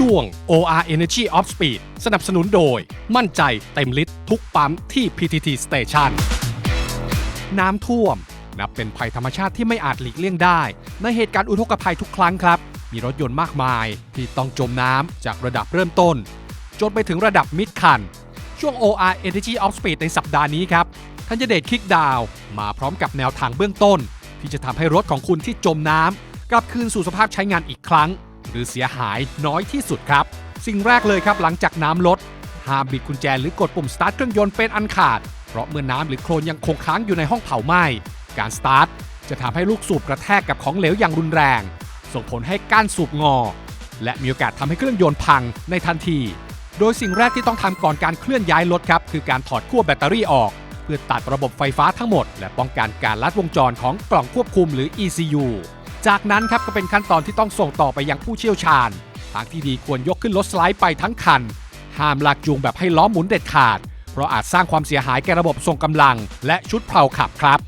ช่วง OR Energy of Speed สนับสนุนโดย มั่นใจเต็มลิตรทุกปั๊มที่ PTT Station น้ำท่วม นับเป็นภัยธรรมชาติที่ไม่อาจหลีกเลี่ยงได้ ในเหตุการณ์อุทกภัยทุกครั้งครับ มีรถยนต์มากมาย ที่ต้องจมน้ำจากระดับเริ่มต้น จนไปถึงระดับมิดคัน ช่วง OR Energy of Speed ในสัปดาห์นี้ครับทันยเดชคิกดาวมาพร้อมกับแนวทางเบื้องต้น ที่จะทำให้รถของคุณที่จมน้ำกลับคืนสู่สภาพใช้งานอีกครั้ง หรือเสียหายน้อยที่สุดครับ สิ่งแรกเลยครับหลังจากน้ำลดห้ามบิดกุญแจหรือกดปุ่มสตาร์ทเครื่องยนต์เป็นอันขาด เพราะเมื่อน้ำหรือโคลนยังคงค้างอยู่ในห้องเผาไหม้ การสตาร์ทจะทำให้ลูกสูบกระแทกกับของเหลวอย่างรุนแรง ส่งผลให้ก้านสูบงอ และมีโอกาสทำให้เครื่องยนต์พังในทันที โดยสิ่งแรกที่ต้องทำก่อนการเคลื่อนย้ายรถครับ คือการถอดขั้วแบตเตอรี่ออก เพื่อตัดระบบไฟฟ้าทั้งหมด และป้องกันการลัดวงจรของกล่องควบคุมหรือ ECU จากนั้นครับก็เป็นขั้นตอนที่ต้องส่งต่อไปยังผู้เชี่ยวชาญ ทางที่ดีควรยกขึ้นรถสไลด์ไปทั้งคัน ห้ามลากจูงแบบให้ล้อหมุนเด็ดขาด เพราะอาจสร้างความเสียหายแก่ระบบส่งกำลัง และชุดเพลาขับครับ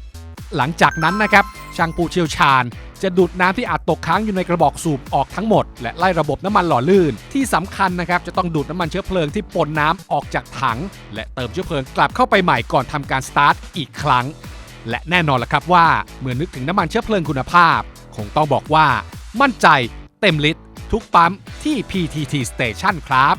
หลังจากนั้นนะครับช่างผู้เชี่ยวชาญ จะดูดน้ำที่อาจตกค้างอยู่ในกระบอกสูบออกทั้งหมด และไล่ระบบน้ำมันหล่อลื่น ที่สำคัญนะครับจะต้องดูดน้ำมันเชื้อเพลิงที่ปนน้ำออกจากถัง และเติมเชื้อเพลิงกลับเข้าไปใหม่ก่อนทำการสตาร์ทอีกครั้งและแน่นอนละครับว่าเมื่อนึกถึงน้ำมันเชื้อเพลิงคุณภาพ คงต้องบอกว่า มั่นใจเต็มลิตรทุกปั๊มที่ PTT Station ครับ